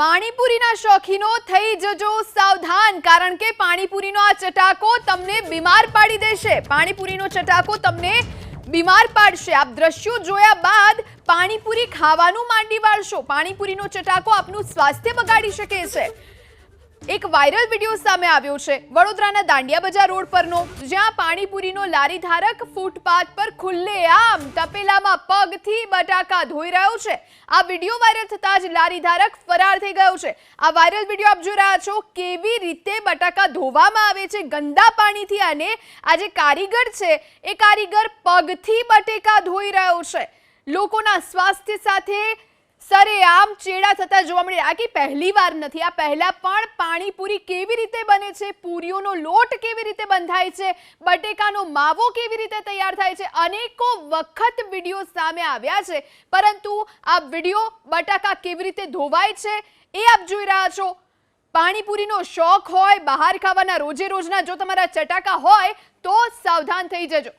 પાણીપુરીના શોખીનો થઈ જજો સાવધાન, કારણ કે પાણીપુરીનો આ ચટાકો તમને બીમાર પાડી દેશે. પાણીપુરીનો ચટાકો તમને બીમાર પાડશે. આપ દ્રશ્યો જોયા બાદ પાણીપુરી ખાવાનું માંડી વાળશો. પાણીપુરીનો ચટાકો આપનું સ્વાસ્થ્ય બગાડી શકે છે. એક વાયરલ વીડિયો સામે આવ્યો છે. વડોદરાના દાંડિયા બજાર રોડ પરનો, જ્યાં પાણીપુરીનો લારી ધારક ફૂટપાથ પર ખુલ્લેઆમ તપેલામાં પગથી બટાકા ધોઈ રહ્યો છે. આ વીડિયો વાયરલ થતાં જ લારી ધારક ફરાર થઈ ગયો છે. આ વાયરલ વીડિયો આપ જોઈ રહ્યા છો કેવી રીતે બટાકા ધોવામાં આવે છે ગંદા પાણીથી અને આ જે કારીગર છે, એ કારીગર પગથી બટેકા ધોઈ રહ્યો છે. લોકોના સ્વાસ્થ્ય સાથે સરેઆમ ચેડા થતા જોવા મળે આ કે પહેલી વાર નથી, આ પહેલા પણ પાણીપુરી કેવી રીતે બને છે? પૂરીઓનો લોટ કેવી રીતે બંધાય છે? બટેકાનો માવો કેવી રીતે તૈયાર થાય છે? અનેકો વખત વીડિયો સામે આવ્યા છે. પરંતુ આ વીડિયો બટાકા કેવી રીતે ધોવાય છે એ આપ જોઈ રહ્યા છો. પાણીપુરીનો શોખ હોય, બહાર ખાવાના રોજે રોજના જો તમારા ચટાકા હોય, તો સાવધાન થઈ જજો.